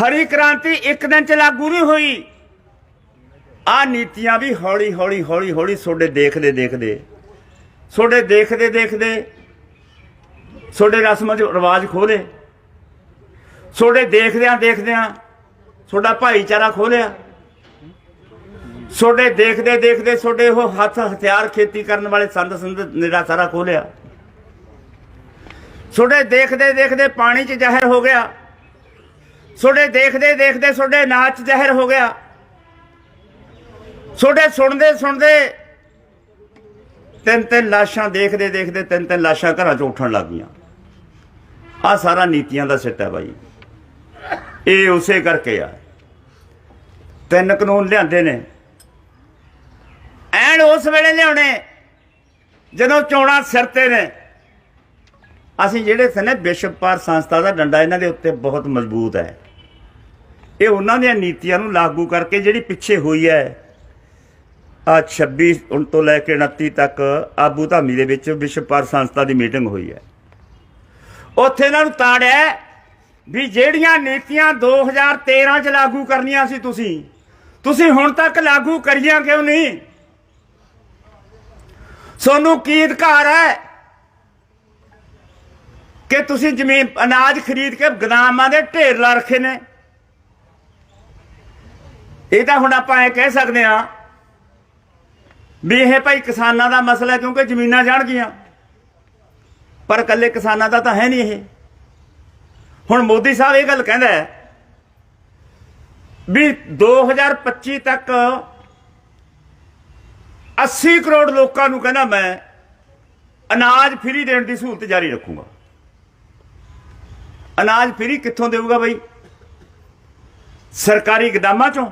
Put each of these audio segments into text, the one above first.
ਹਰੀ ਕ੍ਰਾਂਤੀ ਇੱਕ ਦਿਨ ਚ ਲਾਗੂ ਨਹੀਂ ਹੋਈ। ਆ ਨੀਤੀਆਂ ਵੀ ਹੌਲੀ ਹੌਲੀ ਹੌਲੀ ਹੌਲੀ ਤੁਹਾਡੇ ਦੇਖਦੇ ਦੇਖਦੇ ਤੁਹਾਡੇ ਦੇਖਦੇ ਦੇਖਦੇ ਤੁਹਾਡੇ ਰਸਮਾਂ ਚ ਰਿਵਾਜ ਖੋਲੇ। ਤੁਹਾਡੇ ਦੇਖਦਿਆਂ ਦੇਖਦਿਆਂ ਤੁਹਾਡਾ ਭਾਈਚਾਰਾ ਖੋਲਿਆ। ਤੁਹਾਡੇ ਦੇਖਦੇ ਦੇਖਦੇ ਤੁਹਾਡੇ ਉਹ ਹੱਥ ਹਥਿਆਰ ਖੇਤੀ ਕਰਨ ਵਾਲੇ ਸੰਦ ਸੰਦ ਨੇੜਾ ਸਾਰਾ ਖੋਲਿਆ। ਤੁਹਾਡੇ ਦੇਖਦੇ ਦੇਖਦੇ ਪਾਣੀ 'ਚ ਜ਼ਹਿਰ ਹੋ ਗਿਆ। ਤੁਹਾਡੇ ਦੇਖਦੇ ਦੇਖਦੇ ਤੁਹਾਡੇ ਨਾਚ ਜ਼ਹਿਰ ਹੋ ਗਿਆ। ਤੁਹਾਡੇ ਸੁਣਦੇ ਸੁਣਦੇ ਤਿੰਨ ਤਿੰਨ ਲਾਸ਼ਾਂ ਦੇਖਦੇ ਦੇਖਦੇ ਤਿੰਨ ਤਿੰਨ ਲਾਸ਼ਾਂ ਘਰਾਂ 'ਚੋਂ ਉੱਠਣ ਲੱਗ ਗਈਆਂ। ਆ ਸਾਰਾ ਨੀਤੀਆਂ ਦਾ ਸਿੱਟਾ ਹੈ ਬਾਈ। ਇਹ ਉਸੇ ਕਰਕੇ ਆ। ਤਿੰਨ ਕਾਨੂੰਨ ਲਿਆਂਦੇ ਨੇ। ਐਨ ਉਸ ਵੇਲੇ ਲਿਆਉਣੇ ਜਦੋਂ ਚੋਣਾਂ ਸਿਰ ਤੇ ਨੇ। ਅਸੀਂ ਜਿਹੜੇ ਸਨੇ ਵਿਸ਼ਵਪਾਰ ਸੰਸਥਾ ਦਾ ਡੰਡਾ, ਇਹਨਾਂ ਦੇ ਉੱਤੇ ਬਹੁਤ ਮਜ਼ਬੂਤ ਹੈ। ਇਹ ਉਹਨਾਂ ਦੀਆਂ ਨੀਤੀਆਂ ਨੂੰ ਲਾਗੂ ਕਰਕੇ ਜਿਹੜੀ ਪਿੱਛੇ ਹੋਈ ਹੈ ਆ 26 ਤੋਂ ਲੈ ਕੇ 29 ਤੱਕ ਆਬੂ ਧਾਮੀ ਦੇ ਵਿੱਚ ਵਿਸ਼ਵ ਵਿਸ਼ਵਪਾਰ ਸੰਸਥਾ ਦੀ ਮੀਟਿੰਗ ਹੋਈ ਹੈ। ਉੱਥੇ ਇਹਨਾਂ ਨੂੰ ਤਾੜਿਆ ਵੀ ਜਿਹੜੀਆਂ ਨੀਤੀਆਂ 2013 ਚ ਲਾਗੂ ਕਰਨੀਆਂ ਸੀ ਤੁਸੀਂ ਤੁਸੀਂ ਹੁਣ ਤੱਕ ਲਾਗੂ ਕਰੀਆਂ ਕਿਉਂ ਨਹੀਂ? ਸੋਨੂੰ ਕੀ ਅਧਿਕਾਰ ਹੈ ਕਿ ਤੁਸੀਂ ਜ਼ਮੀਨ ਅਨਾਜ ਖਰੀਦ ਕੇ ਗਦਾਮਾਂ ਦੇ ਢੇਰ ਲਾ ਰੱਖੇ ਨੇ? ਇਹ ਤਾਂ ਹੁਣ ਆਪਾਂ ਇਹ ਕਹਿ ਸਕਦੇ ਹਾਂ ਵੀ ਇਹ ਭਾਈ ਕਿਸਾਨਾਂ ਦਾ ਮਸਲਾ ਕਿਉਂਕਿ ਜ਼ਮੀਨਾਂ ਜਾਣ ਗਈਆਂ। ਪਰ ਇਕੱਲੇ ਕਿਸਾਨਾਂ ਦਾ ਤਾਂ ਹੈ ਨਹੀਂ ਇਹ। ਹੁਣ ਮੋਦੀ ਸਾਹਿਬ ਇਹ ਗੱਲ ਕਹਿੰਦਾ ਹੈ ਵੀ 2025 ਤੱਕ 80 ਕਰੋੜ ਲੋਕਾਂ ਨੂੰ ਕਹਿੰਦਾ ਮੈਂ ਅਨਾਜ ਫ੍ਰੀ ਦੇਣ ਦੀ ਸਹੂਲਤ ਜਾਰੀ ਰੱਖੂੰਗਾ। ਅਨਾਜ ਫ੍ਰੀ ਕਿੱਥੋਂ ਦੇਊਗਾ ਬਈ? ਸਰਕਾਰੀ ਗਦਾਮਾਂ ਚੋਂ।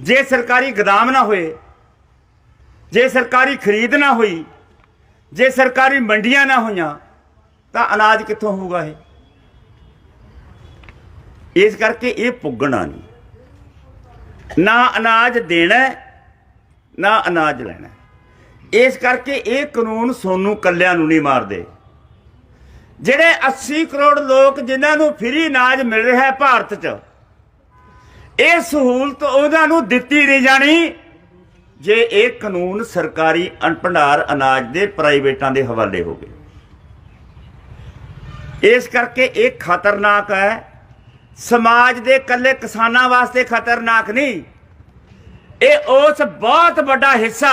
ਜੇ ਸਰਕਾਰੀ ਗਦਾਮ ਨਾ ਹੋਏ, ਜੇ ਸਰਕਾਰੀ ਖਰੀਦ ਨਾ ਹੋਈ, ਜੇ ਸਰਕਾਰੀ ਮੰਡੀਆਂ ਨਾ ਹੋਈਆਂ, ਤਾਂ ਅਨਾਜ ਕਿੱਥੋਂ ਹੋਊਗਾ ਇਹ? ਇਸ ਕਰਕੇ ਇਹ ਪੁੱਗਣਾ ਨਹੀਂ। ਨਾ ਅਨਾਜ ਦੇਣਾ ਨਾ ਅਨਾਜ ਲੈਣਾ ਇਸ ਕਰਕੇ ਇਹ ਕਾਨੂੰਨ ਸੋਨੂੰ ਕੱਲਿਆਂ ਨੂੰ ਨਹੀਂ ਮਾਰਦੇ। ਜਿਹੜੇ 80 ਕਰੋੜ ਲੋਕ ਜਿਨ੍ਹਾਂ ਨੂੰ ਫ੍ਰੀ ਅਨਾਜ ਮਿਲ ਰਿਹਾ ਹੈ ਭਾਰਤ 'ਚ ਇਹ ਸਹੂਲਤ ਉਹਨਾਂ ਨੂੰ ਦਿੱਤੀ ਨਹੀਂ ਜਾਣੀ। ਜੇ ਇਹ ਕਾਨੂੰਨ ਸਰਕਾਰੀ ਅਣਭੰਡਾਰ ਅਨਾਜ ਦੇ ਪ੍ਰਾਈਵੇਟਾਂ ਦੇ ਹਵਾਲੇ ਹੋ ਗਏ। ਇਸ ਕਰਕੇ ਇਹ ਖਤਰਨਾਕ ਹੈ। ਸਮਾਜ ਦੇ ਇਕੱਲੇ ਕਿਸਾਨਾਂ ਵਾਸਤੇ ਖਤਰਨਾਕ ਨਹੀਂ। ਇਹ ਉਸ ਬਹੁਤ ਵੱਡਾ ਹਿੱਸਾ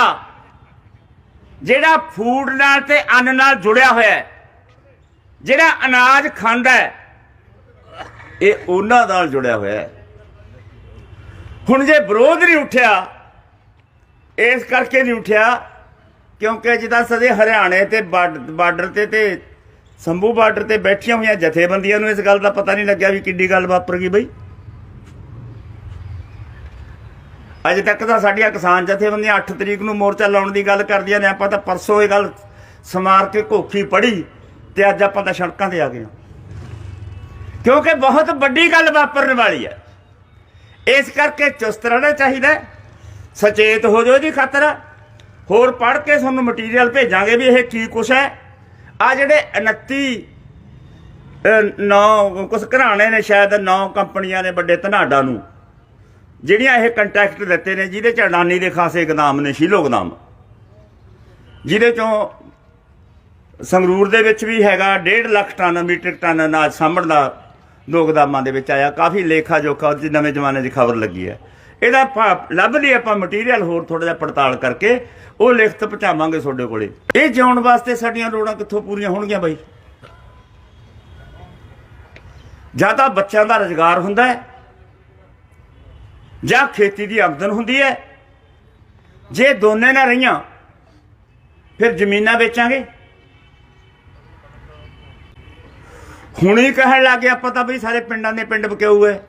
ਜਿਹੜਾ ਫੂਡ ਨਾਲ ਤੇ ਅੰਨ ਨਾਲ ਜੁੜਿਆ ਹੋਇਆ ਹੈ। ਜਿਹੜਾ ਅਨਾਜ ਖਾਂਦਾ ਹੈ, ਇਹ ਉਹਨਾਂ ਨਾਲ ਜੁੜਿਆ ਹੋਇਆ ਹੈ। ਹੁਣ ਜੇ ਵਿਰੋਧ ਨਹੀਂ ਉੱਠਿਆ, ਇਸ ਕਰਕੇ ਨਹੀਂ ਉੱਠਿਆ, ਕਿਉਂਕਿ ਜਿੱਦਾਂ ਸਦੇ ਹਰਿਆਣੇ ਤੇ ਬਾਰਡਰ ਤੇ ਤੇ ਸੰਭੂ ਬਾਰਡਰ ਤੇ ਬੈਠੀਆਂ ਹੋਈਆਂ ਜਥੇਬੰਦੀਆਂ ਨੂੰ ਇਸ ਗੱਲ ਦਾ ਪਤਾ ਨਹੀਂ ਲੱਗਿਆ ਵੀ ਕਿੱਡੀ ਗੱਲ ਵਾਪਰ ਗਈ ਬਈ। ਅਜੇ ਤੱਕ ਤਾਂ ਸਾਡੀਆਂ ਕਿਸਾਨ ਜਥੇਬੰਦੀਆਂ 8 ਤਰੀਕ ਨੂੰ ਮੋਰਚਾ ਲਾਉਣ ਦੀ ਗੱਲ ਕਰਦੀਆਂ ਨੇ, ਆਪਾਂ ਤਾਂ ਪਰਸੋਂ ਇਹ ਗੱਲ ਸਮਾਰ ਕੇ ਘੋਖੀ ਪੜੀ ਤੇ ਅੱਜ ਆਪਾਂ ਤਾਂ ਸੜਕਾਂ ਤੇ ਆ ਗਏ ਕਿਉਂਕਿ ਬਹੁਤ ਵੱਡੀ ਗੱਲ ਵਾਪਰਨ ਵਾਲੀ ਹੈ। ਇਸ ਕਰਕੇ ਚੁਸਤ ਰਹਿਣਾ ਚਾਹੀਦਾ ਸਚੇਤ ਹੋ ਜਾਓ ਜੀ ਖਾਤਰ। ਹੋਰ ਪੜ੍ਹ ਕੇ ਤੁਹਾਨੂੰ ਮਟੀਰੀਅਲ ਭੇਜਾਂਗੇ ਵੀ ਇਹ ਕੀ ਕੁਛ ਹੈ। ਆ ਜਿਹੜੇ 29 ਨੌ ਕੁਛ ਘਰਾਣੇ ਨੇ ਸ਼ਾਇਦ ਨੌ ਕੰਪਨੀਆਂ ਨੇ ਵੱਡੇ ਧਨਾਡਾ ਨੂੰ, ਜਿਹੜੀਆਂ ਇਹ ਕੰਟੈਕਟ ਦਿੱਤੇ ਨੇ, ਜਿਹਦੇ ਚ ਅਡਾਨੀ ਦੇ ਖਾਸੇ ਗਦਾਮ ਨੇ, ਸ਼ੀਲੋ ਗਦਾਮ। ਜਿਹਦੇ ਚੋਂ ਸੰਗਰੂਰ ਦੇ ਵਿੱਚ ਵੀ ਹੈਗਾ 1.5 ਲੱਖ ਟਨ ਮੀਟ੍ਰਿਕ ਟਨ ਅਨਾਜ ਸਾਂਭਣ ਦਾ ਦੋ ਗਦਾਮਾਂ ਦੇ ਵਿੱਚ ਆਇਆ, ਕਾਫੀ ਲੇਖਾ ਜੋਖਾ, ਉਹਦੀ ਨਵੇਂ ਜ਼ਮਾਨੇ ਦੀ ਖਬਰ ਲੱਗੀ ਹੈ। ਇਹਦਾ ਆਪਾਂ ਲੱਭ ਲਈ ਆਪਾਂ ਮਟੀਰੀਅਲ ਹੋਰ ਥੋੜਾ ਜਿਹਾ ਪੜਤਾਲ ਕਰਕੇ, ਉਹ ਲਿਖਤ ਪਹੁੰਚਾਵਾਂਗੇ ਤੁਹਾਡੇ ਕੋਲੇ। ਇਹ ਜਿਉਣ ਵਾਸਤੇ ਸਾਡੀਆਂ ਲੋੜਾਂ ਕਿੱਥੋਂ ਪੂਰੀਆਂ ਹੋਣਗੀਆਂ ਬਾਈ? ਜਾਂ ਤਾਂ ਬੱਚਿਆਂ ਦਾ ਰੁਜ਼ਗਾਰ ਹੁੰਦਾ ਹੈ, ਜਾਂ ਖੇਤੀ ਦੀ ਆਮਦਨ ਹੁੰਦੀ ਹੈ। ਜੇ ਦੋਨੇ ਨਾ ਰਹੀਆਂ, ਫਿਰ ਜ਼ਮੀਨਾਂ ਵੇਚਾਂਗੇ। ਹੁਣ ਹੀ ਕਹਿਣ ਲੱਗੇ ਆਪਾਂ ਤਾਂ ਬਈ ਸਾਰੇ ਪਿੰਡਾਂ ਦੇ ਪਿੰਡ ਬਕਿਆਊ ਹੈ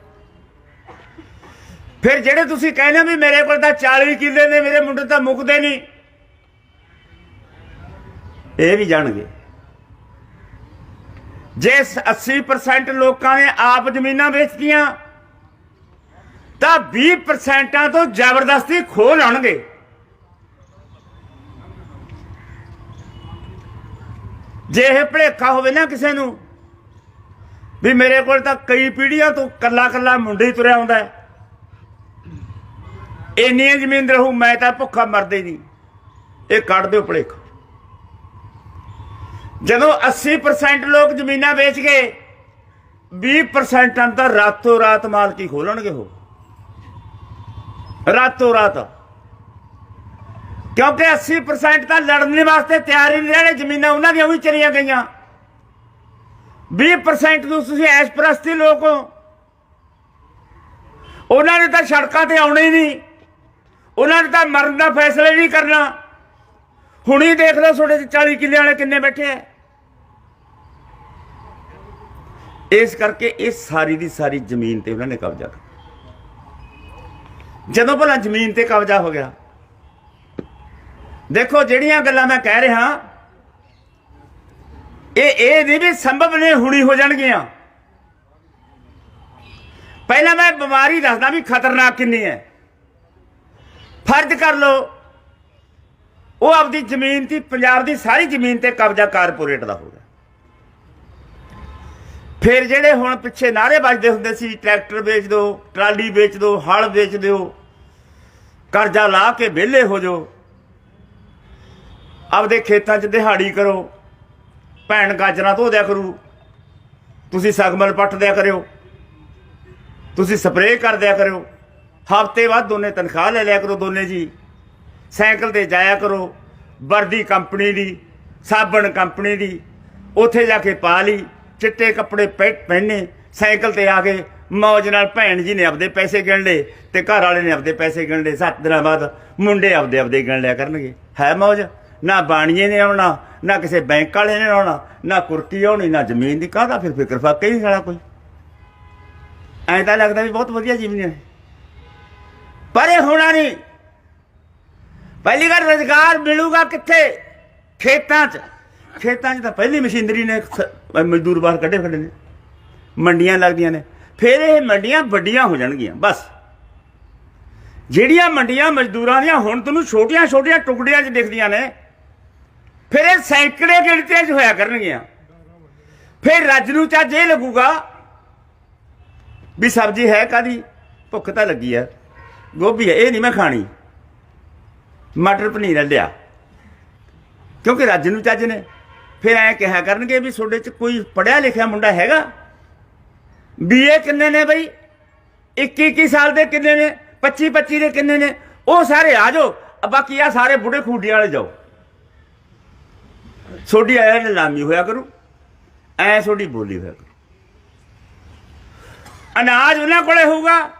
ਫਿਰ ਜਿਹੜੇ ਤੁਸੀਂ ਕਹਿੰਦੇ ਹੋ ਵੀ ਮੇਰੇ ਕੋਲ ਤਾਂ 40 ਕਿੱਲੇ ਨੇ, ਮੇਰੇ ਮੁੰਡੇ ਤਾਂ ਮੁੱਕਦੇ ਨਹੀਂ। ਇਹ ਵੀ ਜਾਣਗੇ। ਜੇ 80% ਲੋਕਾਂ ਨੇ ਆਪ ਜ਼ਮੀਨਾਂ ਵੇਚਤੀਆਂ, ਤਾਂ 20% ਤੋਂ ਜ਼ਬਰਦਸਤੀ ਖੋਹ ਲਾਉਣਗੇ। ਜੇ ਇਹ ਭਲੇਖਾ ਹੋਵੇ ਨਾ ਕਿਸੇ ਨੂੰ ਵੀ ਮੇਰੇ ਕੋਲ ਤਾਂ ਕਈ ਪੀੜ੍ਹੀਆਂ ਤੋਂ ਕੱਲਾ ਕੱਲਾ ਮੁੰਡੇ ਹੀ ਤੁਰਿਆ ਹੁੰਦਾ ਹੈ। ਇੰਨੀ ਜ਼ਮੀਨ ਰਹੂ, ਮੈਂ ਤਾਂ ਭੁੱਖਾ ਮਰਦੇ ਨਹੀਂ। ਇਹ ਕੱਢ ਦਿਓ ਭਲੇਖ। ਜਦੋਂ 80% ਲੋਕ ਜ਼ਮੀਨਾਂ ਵੇਚ ਗਏ 20% ਅੰਦਰ ਰਾਤੋਂ ਰਾਤ ਮਾਲਕੀ ਖੋਲਣਗੇ ਉਹ। ਰਾਤੋਂ ਰਾਤ। ਕਿਉਂਕਿ 80% ਤਾਂ ਲੜਨ ਵਾਸਤੇ ਤਿਆਰ ਹੀ ਨਹੀਂ ਰਹੇ ਜ਼ਮੀਨਾਂ ਉਹਨਾਂ ਦੀਆਂ ਵੀ ਚਲੀਆਂ ਗਈਆਂ। 20% ਨੂੰ ਤੁਸੀਂ ਐਸ ਪ੍ਰਸਤੀ ਲੋਕ ਹੋ। ਉਹਨਾਂ ਨੇ ਤਾਂ ਸੜਕਾਂ ਤੇ ਆਉਣਾ ਹੀ ਨਹੀਂ। ਉਹਨਾਂ ਨੇ ਤਾਂ ਮਰਨ ਦਾ ਫੈਸਲਾ ਹੀ ਨਹੀਂ ਕਰਨਾ। ਹੁਣੀ ਦੇਖ ਲਓ ਤੁਹਾਡੇ 'ਚ 40 ਕਿੱਲੇ ਵਾਲੇ ਕਿੰਨੇ ਬੈਠੇ ਆ। ਇਸ ਕਰਕੇ ਇਹ ਸਾਰੀ ਦੀ ਸਾਰੀ ਜ਼ਮੀਨ ਤੇ ਉਹਨਾਂ ਨੇ ਕਬਜ਼ਾ ਕਰ ਜਦੋਂ ਭਲਾ ਜ਼ਮੀਨ ਤੇ ਕਬਜ਼ਾ ਹੋ ਗਿਆ। ਦੇਖੋ ਜਿਹੜੀਆਂ ਗੱਲਾਂ ਮੈਂ ਕਹਿ ਰਿਹਾ ਇਹ ਇਹ ਨਹੀਂ ਵੀ ਸੰਭਵ ਨੇ ਹੁਣੀ ਹੋ ਜਾਣਗੀਆਂ। ਪਹਿਲਾਂ ਮੈਂ ਬਿਮਾਰੀ ਦੱਸਦਾ ਵੀ ਖਤਰਨਾਕ ਕਿੰਨੀ ਹੈ। ਫਰਜ਼ ਕਰ ਲਓ, ਉਹ ਆਪਦੀ ਜ਼ਮੀਨ ਦੀ, ਪੰਜਾਬ ਦੀ ਸਾਰੀ ਜ਼ਮੀਨ ਤੇ ਕਬਜ਼ਾ ਕਾਰਪੋਰੇਟ ਦਾ ਹੋ ਗਿਆ। ਫਿਰ ਜਿਹੜੇ ਹੁਣ ਪਿੱਛੇ ਨਾਰੇ ਵੱਜਦੇ ਹੁੰਦੇ ਸੀ, ਟਰੈਕਟਰ ਵੇਚ ਦਿਓ, ਟਰਾਲੀ ਵੇਚ ਦਿਓ ਹਲ ਵੇਚ ਦਿਓ, ਕਰਜ਼ਾ ਲਾ ਕੇ ਵਿਹਲੇ ਹੋ ਜਾਓ। ਆਪਦੇ ਖੇਤਾਂ 'ਚ ਦਿਹਾੜੀ ਕਰੋ। ਭੈਣ ਗਾਜਰਾਂ ਧੋ ਦਿਆ ਕਰੂ। ਤੁਸੀਂ ਸਗਮਲ ਪੱਟ ਦਿਆ ਕਰਿਓ। ਤੁਸੀਂ ਸਪਰੇਅ ਕਰ ਦਿਆ ਕਰਿਓ। ਹਫ਼ਤੇ ਬਾਅਦ ਦੋਨੇ ਤਨਖਾਹ ਲੈ ਲਿਆ ਕਰੋ ਦੋਨੇ ਜੀ। ਸਾਈਕਲ ਤੇ ਜਾਇਆ ਕਰੋ। ਵਰਦੀ ਕੰਪਨੀ ਦੀ, ਸਾਬਣ ਕੰਪਨੀ ਦੀ, ਉੱਥੇ ਜਾ ਕੇ ਪਾ ਲਈ। ਚਿੱਟੇ ਕੱਪੜੇ ਪਹਿ- ਪਹਿਨੇ, ਸਾਈਕਲ ਤੇ ਆ ਕੇ ਮੌਜ ਨਾਲ ਭੈਣ ਜੀ ਨੇ ਆਪਦੇ ਪੈਸੇ ਗਿਣ ਲਏ ਤੇ ਘਰ ਵਾਲੇ ਨੇ ਆਪਦੇ ਪੈਸੇ ਗਿਣ ਲਏ। ਸੱਤ ਦਿਨਾਂ ਬਾਅਦ ਮੁੰਡੇ ਆਪਦੇ ਆਪਦੇ ਗਿਣ ਲਿਆ ਕਰਨਗੇ। ਹੈ ਮੌਜ? ਨਾ ਬਾਣੀਏ ਨੇ ਆਉਣਾ, ਨਾ ਕਿਸੇ ਬੈਂਕ ਵਾਲੇ ਨੇ ਆਉਣਾ, ਨਾ ਕੁਰਕੀ ਆਉਣੀ, ਨਾ ਜ਼ਮੀਨ ਦੀ ਕਾਹਦਾ ਫਿਰ ਫਿਕਰ, ਫਾਕੇ ਹੀ ਨਹੀਂ ਸਾਲਾ ਕੋਈ। ਐਂ ਤਾਂ ਲੱਗਦਾ ਵੀ ਬਹੁਤ ਵਧੀਆ ਜੀਵਨ ਹੈ। ਪਰ ਇਹ ਹੋਣਾ ਨਹੀਂ। ਪਹਿਲੀ ਗੱਲ ਰੋਜ਼ਗਾਰ ਮਿਲੂਗਾ ਕਿੱਥੇ? ਖੇਤਾਂ 'ਚ। ਖੇਤਾਂ 'ਚ ਤਾਂ ਪਹਿਲੀ ਮਸ਼ੀਨਰੀ ਨੇ ਮਜ਼ਦੂਰ ਬਾਹਰ ਕੱਢੇ ਖੜੇ ਨੇ। ਮੰਡੀਆਂ ਲੱਗਦੀਆਂ ਨੇ। ਫਿਰ ਇਹ ਮੰਡੀਆਂ ਵੱਡੀਆਂ ਹੋ ਜਾਣਗੀਆਂ, ਬਸ। ਜਿਹੜੀਆਂ ਮੰਡੀਆਂ ਮਜ਼ਦੂਰਾਂ ਦੀਆਂ ਹੁਣ ਤੁਹਾਨੂੰ ਛੋਟੀਆਂ ਛੋਟੀਆਂ ਟੁਕੜਿਆਂ 'ਚ ਦਿਖਦੀਆਂ ਨੇ ਫਿਰ ਇਹ ਸੈਂਕੜੇ ਗਿਣਤੀਆਂ 'ਚ ਹੋਇਆ ਕਰਨਗੀਆਂ। ਫਿਰ ਰੱਜ ਨੂੰ ਚੱਜ ਇਹ ਲੱਗੂਗਾ ਵੀ ਸਬਜ਼ੀ ਹੈ ਕਾਦੀ ਭੁੱਖ ਤਾਂ ਲੱਗੀ ਆ। ਗੋਭੀ ਹੈ ਇਹ ਨਹੀਂ ਮੈਂ ਖਾਣੀ। ਮਟਰ ਪਨੀਰ ਲਿਆ। ਕਿਉਂਕਿ ਰੱਜ ਨੂੰ ਚੱਜ ਨੇ। ਫਿਰ ਐ ਕਿਹਾ ਕਰਨਗੇ ਵੀ ਤੁਹਾਡੇ ਚ ਕੋਈ ਪੜਿਆ ਲਿਖਿਆ ਮੁੰਡਾ ਹੈਗਾ? ਬੀਏ ਕਿੰਨੇ ਨੇ ਬਈ? 21 21 ਸਾਲ ਦੇ ਕਿੰਨੇ ਨੇ? 25 25 ਦੇ ਕਿੰਨੇ ਨੇ? ਉਹ ਸਾਰੇ ਆ ਜਾਓ। ਬਾਕੀ ਆ ਸਾਰੇ ਬੁੱਢੇ ਖੂਡੀਆਂ ਵਾਲੇ ਜਾਓ। ਤੁਹਾਡੀ ਆਇਆ ਨਿਲਾਮੀ ਹੋਇਆ ਕਰੂ, ਐ ਤੁਹਾਡੀ ਬੋਲੀ ਹੋਇਆ ਕਰੂ। ਅਨਾਜ ਉਹਨਾਂ ਕੋਲੇ ਹੋਊਗਾ,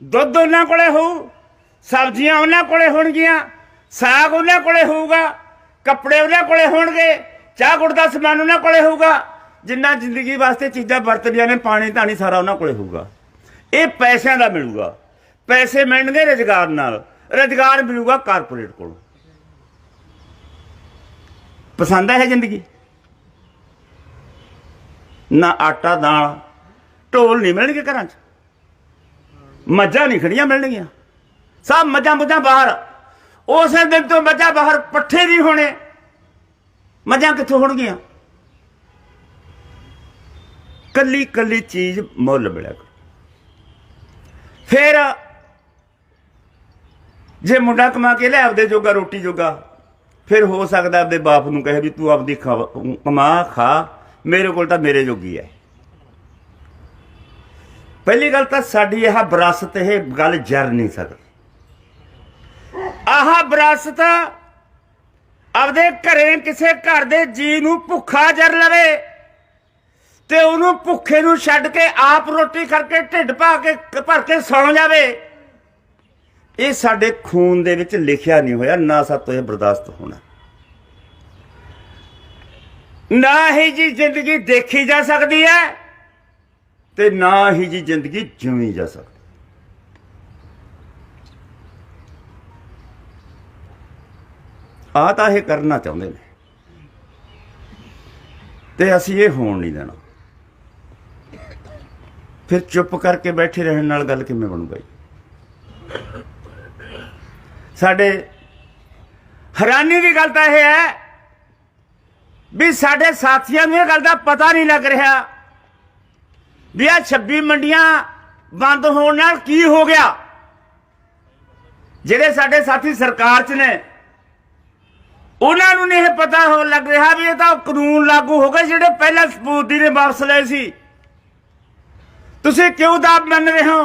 ਦੁੱਧ ਉਹਨਾਂ ਕੋਲੇ ਹੋਊ, ਸਬਜ਼ੀਆਂ ਉਹਨਾਂ ਕੋਲੇ ਹੋਣਗੀਆਂ, ਸਾਗ ਉਹਨਾਂ ਕੋਲੇ ਹੋਊਗਾ, ਕੱਪੜੇ ਉਹਨਾਂ ਕੋਲੇ ਹੋਣਗੇ, ਚਾਹ ਗੁੜ ਦਾ ਸਮਾਨ ਉਹਨਾਂ ਕੋਲੇ ਹੋਊਗਾ, ਜਿੰਨਾ ਜ਼ਿੰਦਗੀ ਵਾਸਤੇ ਚੀਜ਼ਾਂ ਵਰਤਦੀਆਂ ਨੇ, ਪਾਣੀ ਧਾਣੀ ਸਾਰਾ ਉਹਨਾਂ ਕੋਲੇ ਹੋਊਗਾ। ਇਹ ਪੈਸਿਆਂ ਦਾ ਮਿਲੂਗਾ, ਪੈਸੇ ਮਿਲਣਗੇ ਰੁਜ਼ਗਾਰ ਨਾਲ, ਰੁਜ਼ਗਾਰ ਮਿਲੂਗਾ ਕਾਰਪੋਰੇਟ ਕੋਲੋਂ। ਪਸੰਦ ਹੈ ਇਹ ਜ਼ਿੰਦਗੀ? ਨਾ ਆਟਾ, ਦਾਲ। ਢੋਲ ਨਹੀਂ ਮਿਲਣਗੇ ਘਰਾਂ 'ਚ। ਮੱਝਾਂ ਨਹੀਂ ਖੜੀਆਂ ਮਿਲਣਗੀਆਂ। ਸਭ ਮੱਝਾਂ ਮੁੱਝਾਂ ਬਾਹਰ। ਉਸੇ ਦਿਨ ਤੋਂ ਮੱਝਾਂ ਬਾਹਰ ਪੱਠੇ ਨਹੀਂ ਹੋਣੇ। ਮੱਝਾਂ ਕਿੱਥੋਂ ਹੋਣਗੀਆਂ? ਕੱਲੀ ਕੱਲੀ ਚੀਜ਼ ਮੁੱਲ ਮਿਲਿਆ ਕਰੋ। ਫਿਰ ਜੇ ਮੁੰਡਾ ਕਮਾ ਕੇ ਲੈ ਆਪਦੇ ਜੋਗਾ, ਰੋਟੀ ਜੋਗਾ ਫਿਰ ਹੋ ਸਕਦਾ ਆਪਦੇ ਬਾਪ ਨੂੰ ਕਹੇ ਵੀ ਤੂੰ ਆਪਦੀ ਖਾ- ਕਮਾ, ਖਾ। ਮੇਰੇ ਕੋਲ ਤਾਂ ਮੇਰੇ ਜੋਗੀ ਹੈ ਪਹਿਲੀ ਗੱਲ ਤਾਂ ਸਾਡੀ ਇਹ ਵਿਰਾਸਤ, ਇਹ ਗੱਲ ਜਰ ਨਹੀਂ ਸਕਦੀ। ਆਹ ਵਿਰਾਸਤ ਆਪਦੇ ਘਰੇ ਕਿਸੇ ਘਰ ਦੇ ਜੀ ਨੂੰ ਭੁੱਖਾ ਜਰ ਲਵੇ ਤੇ ਉਹਨੂੰ ਭੁੱਖੇ ਨੂੰ ਛੱਡ ਕੇ ਆਪ ਰੋਟੀ ਕਰਕੇ ਢਿੱਡ ਭਾ ਕੇ, ਭਰ ਕੇ ਸੌਂ ਜਾਵੇ। ਇਹ ਸਾਡੇ ਖੂਨ ਦੇ ਵਿੱਚ ਲਿਖਿਆ ਨਹੀਂ ਹੋਇਆ, ਨਾ ਸਾਤੋਂ ਇਹ ਬਰਦਾਸ਼ਤ ਹੋਣਾ। ਨਾ ਹੀ ਜੀ ਜ਼ਿੰਦਗੀ ਦੇਖੀ ਜਾ ਸਕਦੀ ਹੈ ਤੇ ਨਾ ਹੀ ਜੀ ਜ਼ਿੰਦਗੀ ਜਿਉਣੀ ਜਾ ਸਕਦੀ ਆ ਤਾਂ ਇਹ ਕਰਨਾ ਚਾਹੁੰਦੇ ਨੇ। ਤੇ ਅਸੀਂ ਇਹ ਹੋਣ ਨਹੀਂ ਦੇਣਾ। ਫਿਰ ਚੁੱਪ ਕਰਕੇ ਬੈਠੇ ਰਹਿਣ ਨਾਲ ਗੱਲ ਕਿਵੇਂ ਬਣੂਗਾ ਜੀ? ਸਾਡੇ ਹੈਰਾਨੀ ਦੀ ਗੱਲ ਤਾਂ ਇਹ ਹੈ ਵੀ ਸਾਡੇ ਸਾਥੀਆਂ ਨੂੰ ਇਹ ਗੱਲ ਦਾ ਪਤਾ ਨਹੀਂ ਲੱਗ ਰਿਹਾ ਵੀ ਆ 26 ਮੰਡੀਆਂ ਬੰਦ ਹੋਣ ਨਾਲ ਕੀ ਹੋ ਗਿਆ। ਜਿਹੜੇ ਸਾਡੇ ਸਾਥੀ ਸਰਕਾਰ 'ਚ ਨੇ, ਉਹਨਾਂ ਨੂੰ ਨਹੀਂ ਇਹ ਪਤਾ ਹੋ ਲੱਗ ਰਿਹਾ ਵੀ ਇਹ ਤਾਂ ਕਾਨੂੰਨ ਲਾਗੂ ਹੋ ਗਏ ਜਿਹੜੇ ਪਹਿਲਾਂ ਸਪੂਤੀ ਨੇ ਵਾਪਸ ਲਏ ਸੀ। ਤੁਸੀਂ ਕਿਉਂ ਦਾਬ ਮੰਨ ਰਹੇ ਹੋ?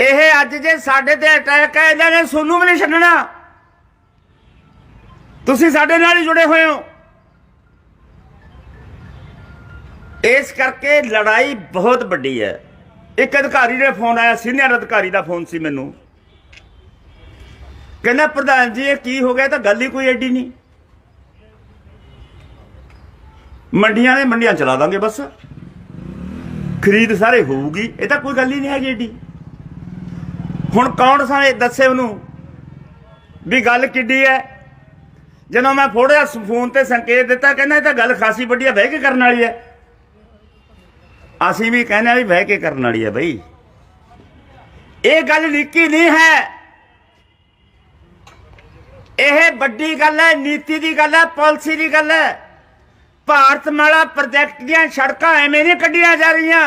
ਇਹ ਅੱਜ ਜੇ ਸਾਡੇ ਤੇ ਅਟੈਕ ਹੈ, ਇਹਨਾਂ ਨੇ ਸੋਨੂੰ ਵੀ ਨਹੀਂ ਛੱਡਣਾ। ਤੁਸੀਂ ਸਾਡੇ ਨਾਲ ਹੀ ਜੁੜੇ ਹੋਏ ਹੋ। ਇਸ ਕਰਕੇ ਲੜਾਈ ਬਹੁਤ ਵੱਡੀ ਹੈ। ਇੱਕ ਅਧਿਕਾਰੀ ਨੇ ਫੋਨ ਆਇਆ, ਸੀਨੀਅਰ ਅਧਿਕਾਰੀ ਦਾ ਫੋਨ ਸੀ ਮੈਨੂੰ। ਕਹਿੰਦਾ, ਪ੍ਰਧਾਨ ਜੀ, ਇਹ ਕੀ ਹੋ ਗਿਆ? ਇਹ ਤਾਂ ਗੱਲ ਹੀ ਕੋਈ ਐਡੀ ਨਹੀਂ। ਮੰਡੀਆਂ ਦੇ ਮੰਡੀਆਂ ਚਲਾ ਦਾਂਗੇ ਬਸ। ਖਰੀਦ ਸਾਰੇ ਹੋਊਗੀ, ਇਹ ਤਾਂ ਕੋਈ ਗੱਲ ਹੀ ਨਹੀਂ ਹੈਗੀ ਐਡੀ। ਹੁਣ ਕੌਣ ਸਾਰੇ ਦੱਸੇ ਉਹਨੂੰ? ਵੀ ਗੱਲ ਕਿੱਡੀ ਹੈ ਜਦੋਂ ਮੈਂ ਫੋੜਿਆ ਫੋਨ ਤੇ ਸੰਕੇਤ ਦਿੱਤਾ, ਕਹਿੰਦਾ ਇਹ ਤਾਂ ਗੱਲ ਖਾਸੀ ਵੱਡੀ ਹੈ ਬਹਿ ਕੇ ਕਰਨ ਵਾਲੀ ਹੈ ਅਸੀਂ ਵੀ ਕਹਿੰਦੇ ਆ ਵੀ ਬਹਿ ਕੇ ਕਰਨ ਵਾਲੀ ਹੈ ਬਈ। ਇਹ ਗੱਲ ਨਿੱਕੀ ਨਹੀਂ ਹੈ। ਇਹ ਵੱਡੀ ਗੱਲ ਹੈ ਨੀਤੀ ਦੀ ਗੱਲ ਹੈ ਪਾਲਿਸੀ ਦੀ ਗੱਲ ਹੈ ਭਾਰਤ ਮਾਲਾ ਪ੍ਰੋਜੈਕਟ ਦੀਆਂ ਸੜਕਾਂ ਐਵੇਂ ਨਹੀਂ ਕੱਢੀਆਂ ਜਾ ਰਹੀਆਂ।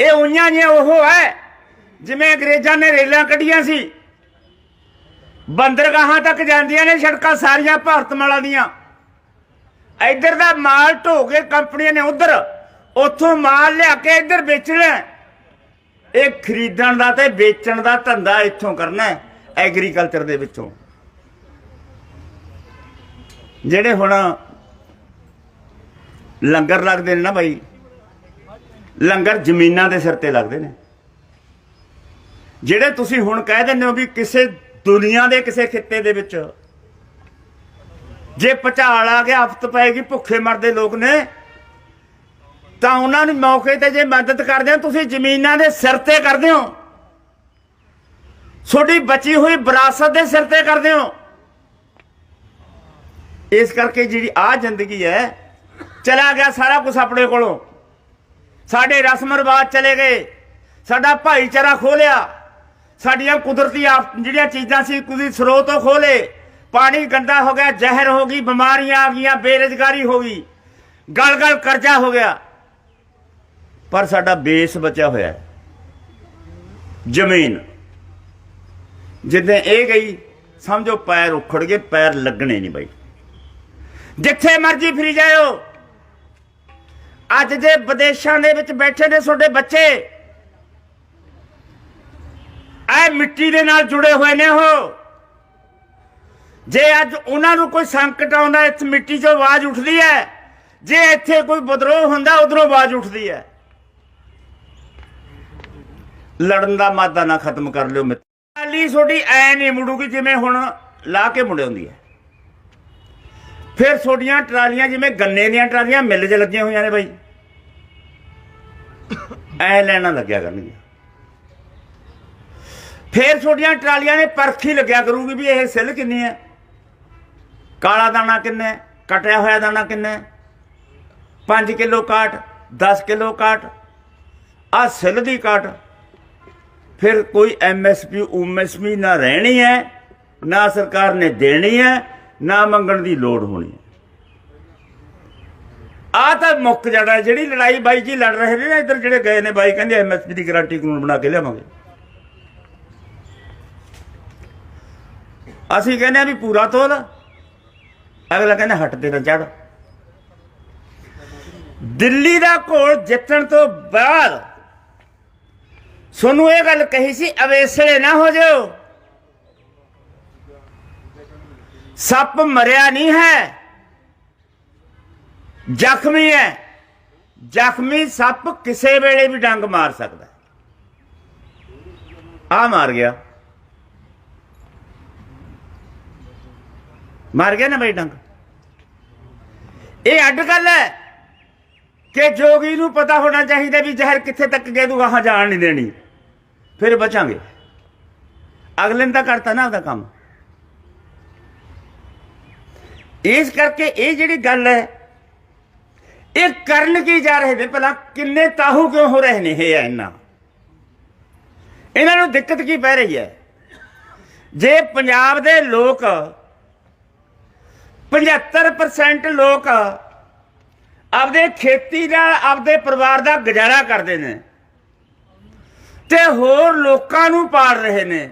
ਇਹ ਉਈਆਂ ਜਿਹੀਆਂ ਉਹ ਹੈ ਜਿਵੇਂ ਅੰਗਰੇਜ਼ਾਂ ਨੇ ਰੇਲਾਂ ਕੱਢੀਆਂ ਸੀ। ਬੰਦਰਗਾਹਾਂ ਤੱਕ ਜਾਂਦੀਆਂ ਨੇ ਸੜਕਾਂ ਸਾਰੀਆਂ ਭਾਰਤ ਮਾਲਾ ਦੀਆਂ। ਇੱਧਰ ਦਾ ਮਾਲ ਢੋ ਕੇ ਕੰਪਨੀਆਂ ਨੇ ਉਧਰ, ਉੱਥੋਂ ਮਾਲ ਲਿਆ ਕੇ ਇੱਧਰ ਵੇਚਣਾ ਇਹ ਖਰੀਦਣ ਦਾ ਤੇ ਵੇਚਣ ਦਾ ਧੰਦਾ ਇੱਥੋਂ ਕਰਨਾ ਐਗਰੀਕਲਚਰ ਦੇ ਵਿੱਚੋਂ। ਜਿਹੜੇ ਹੁਣ ਲੰਗਰ ਲੱਗਦੇ ਨੇ ਨਾ ਬਾਈ, ਲੰਗਰ ਜ਼ਮੀਨਾਂ ਦੇ ਸਿਰ ਤੇ ਲੱਗਦੇ ਨੇ। ਜਿਹੜੇ ਤੁਸੀਂ ਹੁਣ ਕਹਿ ਦਿੰਦੇ ਹੋ ਵੀ ਕਿਸੇ ਦੁਨੀਆ ਦੇ ਕਿਸੇ ਖਿੱਤੇ ਦੇ ਵਿੱਚ ਜੇ ਪਚਾਲ ਆ ਗਿਆ ਆਫ਼ਤ ਪਏਗੀ, ਭੁੱਖੇ ਮਰਦੇ ਲੋਕ ਨੇ, ਤਾਂ ਉਹਨਾਂ ਨੂੰ ਮੌਕੇ ਤੇ ਜੇ ਮਦਦ ਕਰਦੇ ਹੋ, ਤੁਸੀਂ ਜ਼ਮੀਨਾਂ ਦੇ ਸਿਰ ਤੇ ਕਰਦੇ ਹੋ। ਛੋਟੀ ਬਚੀ ਹੋਈ ਵਿਰਾਸਤ ਦੇ ਸਿਰ ਤੇ ਕਰਦੇ ਹੋ। ਇਸ ਕਰਕੇ ਜਿਹੜੀ ਆ ਜ਼ਿੰਦਗੀ ਹੈ, ਚਲਾ ਗਿਆ ਸਾਰਾ ਕੁਝ ਆਪਣੇ ਕੋਲੋਂ। ਸਾਡੇ ਰਸਮ ਰਿਵਾਜ ਚਲੇ ਗਏ, ਸਾਡਾ ਭਾਈਚਾਰਾ ਖੋਲਿਆ ਸਾਡੀਆਂ ਕੁਦਰਤੀ ਆਫ- ਜਿਹੜੀਆਂ ਚੀਜ਼ਾਂ ਸੀ ਕੁਦੀ ਸਰੋਤੋਂ ਖੋਲੇ ਪਾਣੀ ਗੰਦਾ ਹੋ ਗਿਆ, ਜ਼ਹਿਰ ਹੋ ਗਈ, ਬਿਮਾਰੀਆਂ ਆ ਗਈਆਂ, ਬੇਰੁਜ਼ਗਾਰੀ ਹੋ ਗਈ ਗਲ ਗਲ ਕਰਜ਼ਾ ਹੋ ਗਿਆ। ਪਰ ਸਾਡਾ ਬੇਸ ਬਚਿਆ ਹੋਇਆ ਜ਼ਮੀਨ। ਜਿੱਦਾਂ ਇਹ ਗਈ, ਸਮਝੋ ਪੈਰ ਉਖੜ ਗਏ, ਪੈਰ ਲੱਗਣੇ ਨਹੀਂ ਬਾਈ। ਜਿੱਥੇ ਮਰਜ਼ੀ ਫਰੀ ਜਾਇਓ। ਅੱਜ ਦੇ ਵਿਦੇਸ਼ਾਂ ਦੇ ਵਿੱਚ ਬੈਠੇ ਨੇ ਤੁਹਾਡੇ ਬੱਚੇ। ਇਹ ਮਿੱਟੀ ਦੇ ਨਾਲ ਜੁੜੇ ਹੋਏ ਨੇ ਉਹ। ਜੇ ਅੱਜ ਉਹਨਾਂ ਨੂੰ ਕੋਈ ਸੰਕਟ ਆਉਂਦਾ, ਇਸ ਮਿੱਟੀ 'ਚੋਂ ਆਵਾਜ਼ ਉੱਠਦੀ ਹੈ ਜੇ ਇੱਥੇ ਕੋਈ ਬਦਰੋਹ ਹੁੰਦਾ, ਉਧਰੋਂ ਆਵਾਜ਼ ਉੱਠਦੀ ਹੈ ਲੜਨ ਦਾ ਮਾਦਾ ਨਾ ਖਤਮ ਕਰ ਲਿਓ ਮਿੱਤਰ। ਤੁਹਾਡੀ ਐ ਨਹੀਂ ਮੁੜੂਗੀ ਜਿਵੇਂ ਹੁਣ ਲਾ ਕੇ ਮੁੜੇ ਹੁੰਦੀ ਹੈ ਫਿਰ ਤੁਹਾਡੀਆਂ ਟਰਾਲੀਆਂ ਜਿਵੇਂ ਗੰਨੇ ਦੀਆਂ ਟਰਾਲੀਆਂ ਮਿੱਲ 'ਚ ਲੱਗੀਆਂ ਹੋਈਆਂ ਨੇ ਬਾਈ। ਐ ਲੈਣਾ ਲੱਗਿਆ ਕਰਨਗੀਆਂ। ਫੇਰ ਤੁਹਾਡੀਆਂ ਟਰਾਲੀਆਂ ਨੇ ਪਰਖੀ ਲੱਗਿਆ ਕਰੂਗੀ ਵੀ ਇਹ ਸਿੱਲ ਕਿੰਨੀ ਹੈ ਕਾਲਾ ਦਾਣਾ ਕਿੰਨਾ ਹੈ? ਕਟਿਆ ਹੋਇਆ ਦਾਣਾ ਕਿੰਨਾ ਹੈ? 5 ਕਿਲੋ ਕਾਟ 10 ਕਿਲੋ ਕਾਟ ਆ ਸਿੱਲ ਦੀ ਕਾਟ। ਫਿਰ ਕੋਈ ਐਮਐਸਪੀ ਉਮਐਸਪੀ ਨਾ ਰਹਿਣੀ ਹੈ, ਨਾ ਸਰਕਾਰ ਨੇ ਦੇਣੀ ਹੈ, ਨਾ ਮੰਗਣ ਦੀ ਲੋੜ ਹੋਣੀ ਹੈ। ਆ ਤਾਂ ਮੁੱਕ ਜੜਾ ਜਿਹੜੀ ਲੜਾਈ ਬਾਈ ਜੀ ਲੜ ਰਹੇ ਨੇ ਇੱਧਰ ਜਿਹੜੇ ਗਏ ਨੇ ਬਾਈ, ਕਹਿੰਦੇ ਐਮਐਸਪੀ ਦੀ ਗਾਰੰਟੀ ਕਾਨੂੰਨ ਬਣਾ ਕੇ ਲਿਆਵਾਂਗੇ। ਅਸੀਂ ਕਹਿੰਦੇ ਆ ਵੀ ਪੂਰਾ ਤੋਲ। ਅਗਲਾ ਕਹਿੰਦਾ ਹਟ ਤੇ ਨਾ ਚੜ। ਦਿੱਲੀ ਦਾ ਘੋਲ ਜਿੱਤਣ ਤੋਂ ਬਾਅਦ ਸੋਨੂੰ ਇਹ ਗੱਲ ਕਹੀ ਸੀ ਅਵੇਸਲੇ ਨਾ ਹੋ ਜਾਓ। ਸੱਪ ਮਰਿਆ ਨਹੀਂ ਹੈ। ਜ਼ਖਮੀ ਹੈ। ਜ਼ਖਮੀ ਸੱਪ ਕਿਸੇ ਵੇਲੇ ਵੀ ਡੰਗ ਮਾਰ ਸਕਦਾ ਆ ਮਾਰ ਗਿਆ। ਮਰ ਗਿਆ ਨਾ ਬਈ ਡੰਗ। ਇਹ ਅੱਡ ਗੱਲ ਹੈ ਕਿ ਜੋਗੀ ਨੂੰ ਪਤਾ ਹੋਣਾ ਚਾਹੀਦਾ ਵੀ ਜ਼ਹਿਰ ਕਿੱਥੇ ਤੱਕ ਗਿਆ ਤੂੰ ਗਾਹਾਂ ਜਾਣ ਨਹੀਂ ਦੇਣੀ। ਫਿਰ ਬਚਾਂਗੇ। ਅਗਲੇ ਨੇ ਤਾਂ ਕਰਤਾ ਨਾ ਉਹਦਾ ਕੰਮ। ਇਸ ਕਰਕੇ ਇਹ ਜਿਹੜੀ ਗੱਲ ਹੈ, ਇਹ ਕਰਨ ਕੀ ਜਾ ਰਹੇ ਨੇ ਭਲਾ? ਕਿੰਨੇ ਤਾਹੂ ਕਿਉਂ ਹੋ ਰਹੇ ਨੇ ਇਹ ਇੰਨਾ ਇਹਨਾਂ ਨੂੰ ਦਿੱਕਤ ਕੀ ਪੈ ਰਹੀ ਹੈ? ਜੇ ਪੰਜਾਬ ਦੇ ਲੋਕ 75% ਲੋਕ ਆਪਦੇ ਖੇਤੀ ਦਾ, ਆਪਦੇ ਪਰਿਵਾਰ ਦਾ ਗੁਜ਼ਾਰਾ ਕਰਦੇ ਨੇ ਤੇ ਹੋਰ ਲੋਕਾਂ ਨੂੰ ਪਾਲ ਰਹੇ ਨੇ।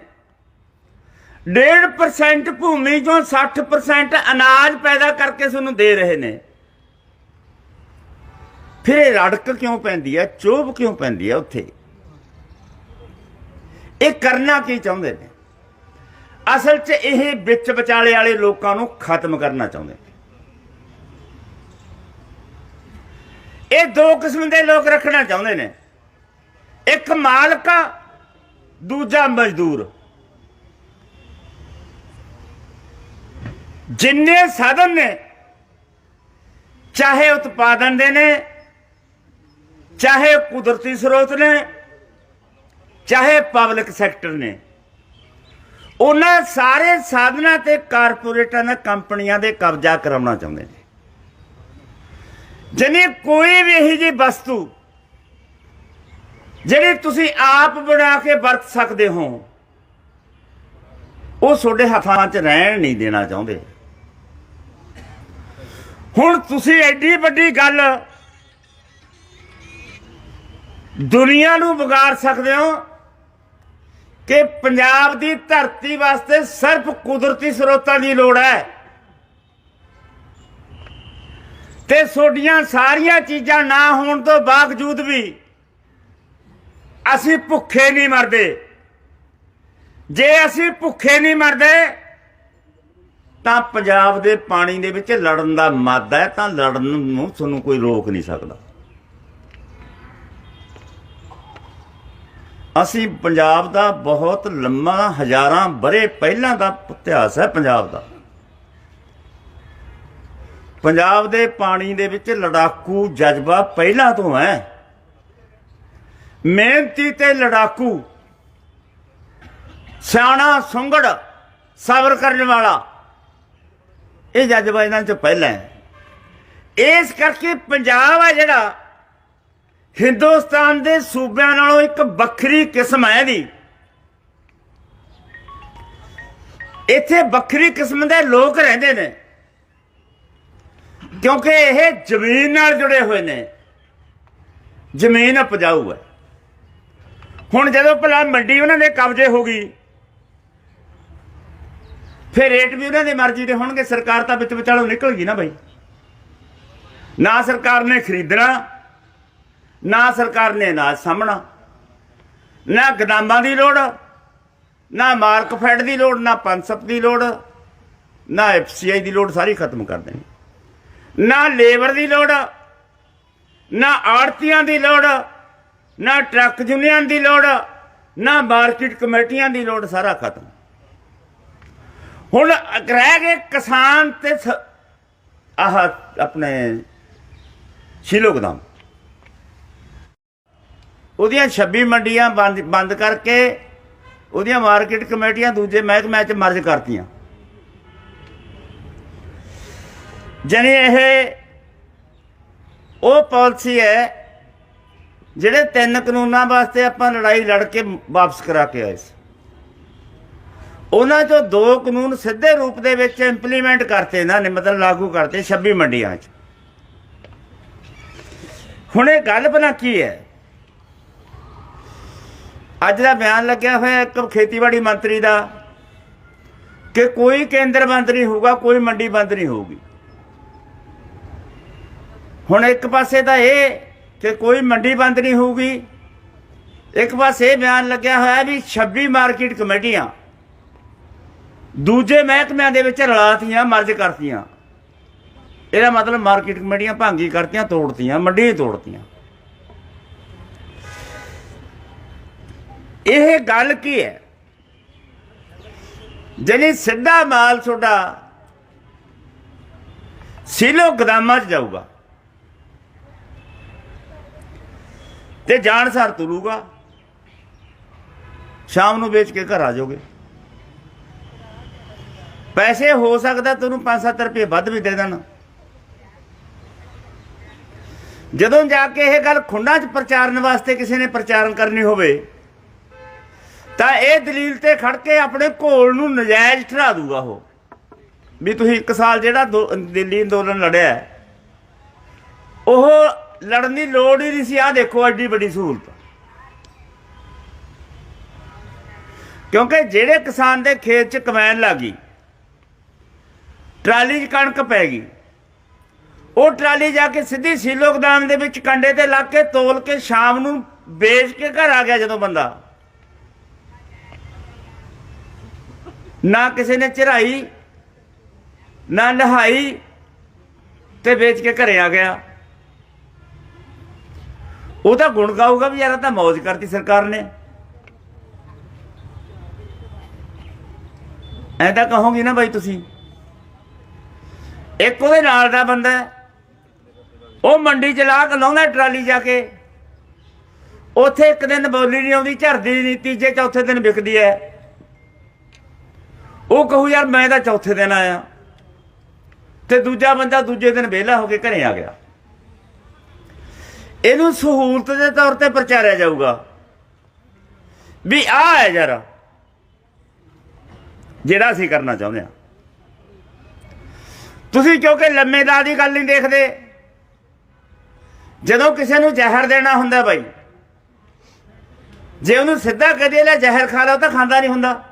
1.5% ਭੂਮੀ ਚੋਂ 60% ਅਨਾਜ ਪੈਦਾ ਕਰਕੇ ਤੁਹਾਨੂੰ ਦੇ ਰਹੇ ਨੇ। ਫਿਰ ਇਹ ਰੜਕ ਕਿਉਂ ਪੈਂਦੀ ਹੈ ਚੋਭ ਕਿਉਂ ਪੈਂਦੀ ਹੈ ਉੱਥੇ? ਇਹ ਕਰਨਾ ਕੀ ਚਾਹੁੰਦੇ ਨੇ? ਅਸਲ 'ਚ ਇਹ ਵਿੱਚ ਵਿਚਾਲੇ ਵਾਲੇ ਲੋਕਾਂ ਨੂੰ ਖਤਮ ਕਰਨਾ ਚਾਹੁੰਦੇ ਇਹ ਦੋ ਕਿਸਮ ਦੇ ਲੋਕ ਰੱਖਣਾ ਚਾਹੁੰਦੇ ਨੇ। ਇੱਕ ਮਾਲਕਾ, ਦੂਜਾ ਮਜ਼ਦੂਰ। ਜਿੰਨੇ ਸਾਧਨ ਨੇ, ਚਾਹੇ ਉਤਪਾਦਨ ਦੇ ਨੇ, ਚਾਹੇ ਕੁਦਰਤੀ ਸਰੋਤ ਨੇ, ਚਾਹੇ ਪਬਲਿਕ ਸੈਕਟਰ ਨੇ ਉਹਨਾਂ ਸਾਰੇ ਸਾਧਨਾਂ ਤੇ ਕਾਰਪੋਰੇਟਾਂ ਨੇ ਕੰਪਨੀਆਂ ਦੇ ਕਬਜ਼ਾ ਕਰਾਉਣਾ ਚਾਹੁੰਦੇ ਨੇ। ਜਿਨੇ ਕੋਈ ਵੀ ਇਹੀ ਜੀ ਵਸਤੂ ਜਿਹੜੀ ਤੁਸੀਂ ਆਪ ਬਣਾ ਕੇ ਵਰਤ ਸਕਦੇ ਹੋ, ਉਹ ਤੁਹਾਡੇ ਹੱਥਾਂ 'ਚ ਰਹਿਣ ਨਹੀਂ ਦੇਣਾ ਚਾਹੁੰਦੇ। ਹੁਣ ਤੁਸੀਂ ਐਡੀ ਵੱਡੀ ਗੱਲ ਦੁਨੀਆ ਨੂੰ ਵਿਗਾੜ ਸਕਦੇ ਹੋ ਕਿ ਪੰਜਾਬ ਦੀ ਧਰਤੀ ਵਾਸਤੇ ਸਿਰਫ ਕੁਦਰਤੀ ਸਰੋਤਾਂ ਦੀ ਲੋੜ ਹੈ। ਤੇ ਸੋਡੀਆਂ ਸਾਰੀਆਂ ਚੀਜ਼ਾਂ ਨਾ ਹੋਣ ਤੋਂ ਬਾਵਜੂਦ ਵੀ ਅਸੀਂ ਭੁੱਖੇ ਨਹੀਂ ਮਰਦੇ। ਜੇ ਅਸੀਂ ਭੁੱਖੇ ਨਹੀਂ ਮਰਦੇ, ਤਾਂ ਪੰਜਾਬ ਦੇ ਪਾਣੀ ਦੇ ਵਿੱਚ ਲੜਨ ਦਾ ਮਾਦਾ ਹੈ, ਤਾਂ ਲੜਨ ਨੂੰ ਤੁਹਾਨੂੰ ਕੋਈ ਰੋਕ ਨਹੀਂ ਸਕਦਾ। ਅਸੀਂ ਪੰਜਾਬ ਦਾ ਬਹੁਤ ਲੰਮਾ, ਹਜ਼ਾਰਾਂ ਬਰੇ ਪਹਿਲਾਂ ਦਾ ਇਤਿਹਾਸ ਹੈ ਪੰਜਾਬ ਦਾ। ਪੰਜਾਬ ਦੇ ਪਾਣੀ ਦੇ ਵਿੱਚ ਲੜਾਕੂ ਜਜ਼ਬਾ ਪਹਿਲਾਂ ਤੋਂ ਹੈ। ਮਿਹਨਤੀ ਤੇ ਲੜਾਕੂ, ਸਿਆਣਾ ਸੁੰਗੜ ਸਬਰ ਕਰਨ ਵਾਲਾ, ਇਹ ਜਜ਼ਬਾ ਇਹਨਾਂ ਚ ਪਹਿਲਾਂ ਹੈ। ਇਸ ਕਰਕੇ ਪੰਜਾਬ ਹੈ ਜਿਹੜਾ ਹਿੰਦੁਸਤਾਨ ਦੇ ਸੂਬਿਆਂ ਨਾਲੋਂ ਇੱਕ ਵੱਖਰੀ ਕਿਸਮ ਹੈ ਦੀ ਇੱਥੇ ਵੱਖਰੀ ਕਿਸਮ ਦੇ ਲੋਕ ਰਹਿੰਦੇ ਨੇ। ਕਿਉਂਕਿ ਇਹ ਜ਼ਮੀਨ ਨਾਲ ਜੁੜੇ ਹੋਏ ਨੇ। ਜ਼ਮੀਨ ਉਪਜਾਊ ਹੈ। ਹੁਣ ਜਦੋਂ ਭਲਾ ਮੰਡੀ ਉਹਨਾਂ ਦੇ ਕਬਜ਼ੇ ਹੋ ਗਈ, ਫਿਰ ਰੇਟ ਵੀ ਉਹਨਾਂ ਦੀ ਮਰਜ਼ੀ ਦੇ ਹੋਣਗੇ। ਸਰਕਾਰ ਤਾਂ ਵਿੱਚ ਵਿਚਾਲੋਂ ਨਿਕਲ ਗਈ ਨਾ ਬਾਈ। ਨਾ ਸਰਕਾਰ ਨੇ ਖਰੀਦਣਾ ਨਾ ਸਰਕਾਰ ਨੇ ਅਨਾਜ ਸਾਹਮਣਾ, ਨਾ ਗਦਾਮਾਂ ਦੀ ਲੋੜ, ਨਾ ਮਾਰਕਫੈਡ ਦੀ ਲੋੜ, ਨਾ ਪੰਸਪ ਦੀ ਲੋੜ, ਨਾ ਐਫਸੀਆਈ ਦੀ ਲੋੜ ਸਾਰੀ ਖਤਮ ਕਰ ਦੇਣੀ। ਨਾ ਲੇਬਰ ਦੀ ਲੋੜ, ਨਾ ਆੜਤੀਆਂ ਦੀ ਲੋੜ, ਨਾ ਟਰੱਕ ਯੂਨੀਅਨ ਦੀ ਲੋੜ, ਨਾ ਮਾਰਕੀਟ ਕਮੇਟੀਆਂ ਦੀ ਲੋੜ ਸਾਰਾ ਖਤਮ। ਹੁਣ ਰਹਿ ਗਏ ਕਿਸਾਨ ਤੇ ਸ- ਆਹ ਆਪਣੇ ਸ਼ੀਲੋ ਗਦਾਮ। ਉਹਦੀਆਂ 26 ਮੰਡੀਆਂ ਬੰਦ ਬੰਦ ਕਰਕੇ ਉਹਦੀਆਂ ਮਾਰਕੀਟ ਕਮੇਟੀਆਂ ਦੂਜੇ ਮਹਿਕਮਿਆਂ 'ਚ ਮਰਜ ਕਰਤੀਆਂ। ਜਾਣੀ ਇਹ ਉਹ ਪਾਲਿਸੀ ਹੈ ਜਿਹੜੇ ਤਿੰਨ ਕਾਨੂੰਨਾਂ ਵਾਸਤੇ ਆਪਾਂ ਲੜਾਈ ਲੜ ਕੇ ਵਾਪਸ ਕਰਾ ਕੇ ਆਏ ਸੀ। ਉਹਨਾਂ ਚੋਂ ਦੋ ਕਾਨੂੰਨ ਸਿੱਧੇ ਰੂਪ ਦੇ ਵਿੱਚ ਇੰਪਲੀਮੈਂਟ ਕਰਤੇ ਇਹਨਾਂ ਨੇ, ਮਤਲਬ ਲਾਗੂ ਕਰਤੇ 26 ਮੰਡੀਆਂ 'ਚ ਹੁਣ ਇਹ ਗੱਲ ਬਣਾ ਕੀ ਹੈ? ਅੱਜ ਦਾ ਬਿਆਨ ਲੱਗਿਆ ਹੋਇਆ ਇੱਕ ਖੇਤੀਬਾੜੀ ਮੰਤਰੀ ਦਾ ਕਿ ਕੋਈ ਕੇਂਦਰ ਬੰਦ ਨਹੀਂ ਹੋਊਗਾ, ਕੋਈ ਮੰਡੀ ਬੰਦ ਨਹੀਂ ਹੋਊਗੀ। ਹੁਣ ਇੱਕ ਪਾਸੇ ਤਾਂ ਇਹ ਕਿ ਕੋਈ ਮੰਡੀ ਬੰਦ ਨਹੀਂ ਹੋਊਗੀ। ਇੱਕ ਪਾਸੇ ਬਿਆਨ ਲੱਗਿਆ ਹੋਇਆ ਵੀ 26 ਮਾਰਕੀਟ ਕਮੇਟੀਆਂ ਦੂਜੇ ਮਹਿਕਮਿਆਂ ਦੇ ਵਿੱਚ ਰਲਾਤੀਆਂ, ਮਰਜ ਕਰਤੀਆਂ। ਇਹਦਾ ਮਤਲਬ ਮਾਰਕੀਟ ਕਮੇਟੀਆਂ ਭਾਂਗੀ ਕਰਤੀਆਂ, ਤੋੜਤੀਆਂ, ਮੰਡੀ ਤੋੜਤੀਆਂ। ਇਹ ਗੱਲ ਕੀ ਹੈ? ਜਿਹੜੀ ਸਿੱਧਾ ਮਾਲ ਤੁਹਾਡਾ ਸਿਲੋ ਗਦਾਮਾਂ 'ਚ ਜਾਊਗਾ। ਤੇ ਜਾਣਸਾਰ ਤੁਰੂਗਾ। ਸ਼ਾਮ ਨੂੰ ਵੇਚ ਕੇ ਘਰ ਆ ਜਾਓਗੇ। ਪੈਸੇ ਹੋ ਸਕਦਾ ਤੁਹਾਨੂੰ 5-7 ਰੁਪਏ ਵੱਧ ਵੀ ਦੇ ਦੇਣ। ਜਦੋਂ ਜਾ ਕੇ ਇਹ ਗੱਲ ਖੁੰਡਾਂ 'ਚ ਪ੍ਰਚਾਰਨ ਵਾਸਤੇ ਕਿਸੇ ਨੇ ਪ੍ਰਚਾਰਨ ਕਰਨੀ ਹੋਵੇ ਤਾਂ ਇਹ ਦਲੀਲ ਤੇ ਖੜ ਕੇ ਆਪਣੇ ਘੋਲ ਨੂੰ ਨਜਾਇਜ਼ ਠਹਿਰਾ ਦੂਗਾ ਉਹ। ਵੀ ਤੁਸੀਂ ਇੱਕ ਸਾਲ ਜਿਹੜਾ ਦੋ- ਦਿੱਲੀ ਅੰਦੋਲਨ ਲੜਿਆ ਉਹ ਲੜਨ ਦੀ ਲੋੜ ਹੀ ਨਹੀਂ ਸੀ। ਆ ਦੇਖੋ ਐਡੀ ਵੱਡੀ ਸਹੂਲਤ। ਕਿਉਂਕਿ ਜਿਹੜੇ ਕਿਸਾਨ ਦੇ ਖੇਤ 'ਚ ਕਮੈਨ ਲੱਗੀ ਟਰਾਲੀ 'ਚ ਕਣਕ ਪੈ ਗਈ, ਉਹ ਟਰਾਲੀ ਜਾ ਕੇ ਸਿੱਧੀ ਸੀਲੋ ਗੋਦਾਮ ਦੇ ਵਿੱਚ ਕੰਡੇ ਤੇ ਲੱਗ ਕੇ ਤੋਲ ਕੇ ਸ਼ਾਮ ਨੂੰ ਵੇਚ ਕੇ ਘਰ ਆ ਗਿਆ ਜਦੋਂ ਬੰਦਾ। ਨਾ ਕਿਸੇ ਨੇ ਚੜਾਈ ਨਾ ਨਹਾਈ ਤੇ ਵੇਚ ਕੇ ਘਰੇ ਆ ਗਿਆ। ਉਹ ਤਾਂ ਗੁਣ ਗਾਊਗਾ ਵੀ ਯਾਰ ਤਾਂ ਮौज ਕਰਤੀ ਸਰਕਾਰ ਨੇ। ਐ ਤਾਂ ਕਹੋਗੇ ਨਾ ਬਾਈ ਤੁਸੀਂ। ਇੱਕ ਉਹਦੇ ਨਾਲ ਦਾ ਬੰਦਾ ਉਹ ਮੰਡੀ ਚ ਲਾ ਕੇ ਲਾਉਂਦਾ ਟਰਾਲੀ ਜਾ ਕੇ। ਉੱਥੇ ਇੱਕ ਦਿਨ ਬੋਲੀ ਨਹੀਂ ਆਉਂਦੀ, ਝਰਦੀ ਨਹੀਂ ਤੀਜੇ ਚੌਥੇ ਦਿਨ ਵਿਕਦੀ ਹੈ। ਉਹ ਕਹੂ, ਯਾਰ, ਮੈਂ ਤਾਂ ਚੌਥੇ ਦਿਨ ਆਇਆ। ਤੇ ਦੂਜਾ ਬੰਦਾ ਦੂਜੇ ਦਿਨ ਵਿਹਲਾ ਹੋ ਕੇ ਘਰੇ ਆ ਗਿਆ। ਇਹਨੂੰ ਸਹੂਲਤ ਦੇ ਤੌਰ ਤੇ ਪ੍ਰਚਾਰਿਆ ਜਾਊਗਾ। ਵੀ ਆ ਹੈ ਯਾਰ, ਜਿਹੜਾ ਅਸੀਂ ਕਰਨਾ ਚਾਹੁੰਦੇ ਹਾਂ। ਤੁਸੀਂ ਕਿਉਂਕਿ ਲੰਮੇ ਦਾ ਦੀ ਗੱਲ ਨਹੀਂ ਦੇਖਦੇ? ਜਦੋਂ ਕਿਸੇ ਨੂੰ ਜ਼ਹਿਰ ਦੇਣਾ ਹੁੰਦਾ ਬਾਈ, ਜੇ ਉਹਨੂੰ ਸਿੱਧਾ ਕਹਦੇ ਲੈ ਜ਼ਹਿਰ ਖਾ ਲਾ ਤਾਂ ਖਾਂਦਾ ਨਹੀਂ ਹੁੰਦਾ।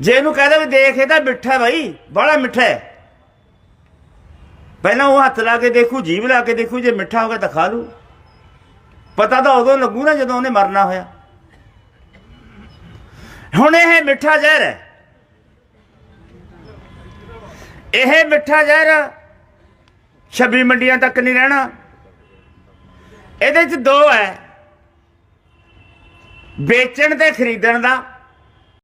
ਜੇ ਇਹਨੂੰ ਕਹਦਾ ਵੀ ਦੇਖ ਇਹ ਤਾਂ ਮਿੱਠਾ ਹੈ ਬਾਈ, ਬੜਾ ਮਿੱਠਾ ਹੈ। ਪਹਿਲਾਂ ਉਹ ਹੱਥ ਲਾ ਕੇ ਦੇਖੂ, ਜੀਭ ਲਾ ਕੇ ਦੇਖੂ, ਜੇ ਮਿੱਠਾ ਹੋ ਗਿਆ ਤਾਂ ਖਾ ਲੂ। ਪਤਾ ਤਾਂ ਉਦੋਂ ਲੱਗੂ ਨਾ ਜਦੋਂ ਉਹਨੇ ਮਰਨਾ ਹੋਇਆ। ਹੁਣ ਇਹ ਮਿੱਠਾ ਜ਼ਹਿਰ ਹੈ। ਇਹ ਮਿੱਠਾ ਜ਼ਹਿਰ ਛੱਬੀ ਮੰਡੀਆਂ ਤੱਕ ਨਹੀਂ ਰਹਿਣਾ। ਇਹਦੇ ਚ ਦੋ ਹੈ। ਵੇਚਣ ਤੇ ਖਰੀਦਣ ਦਾ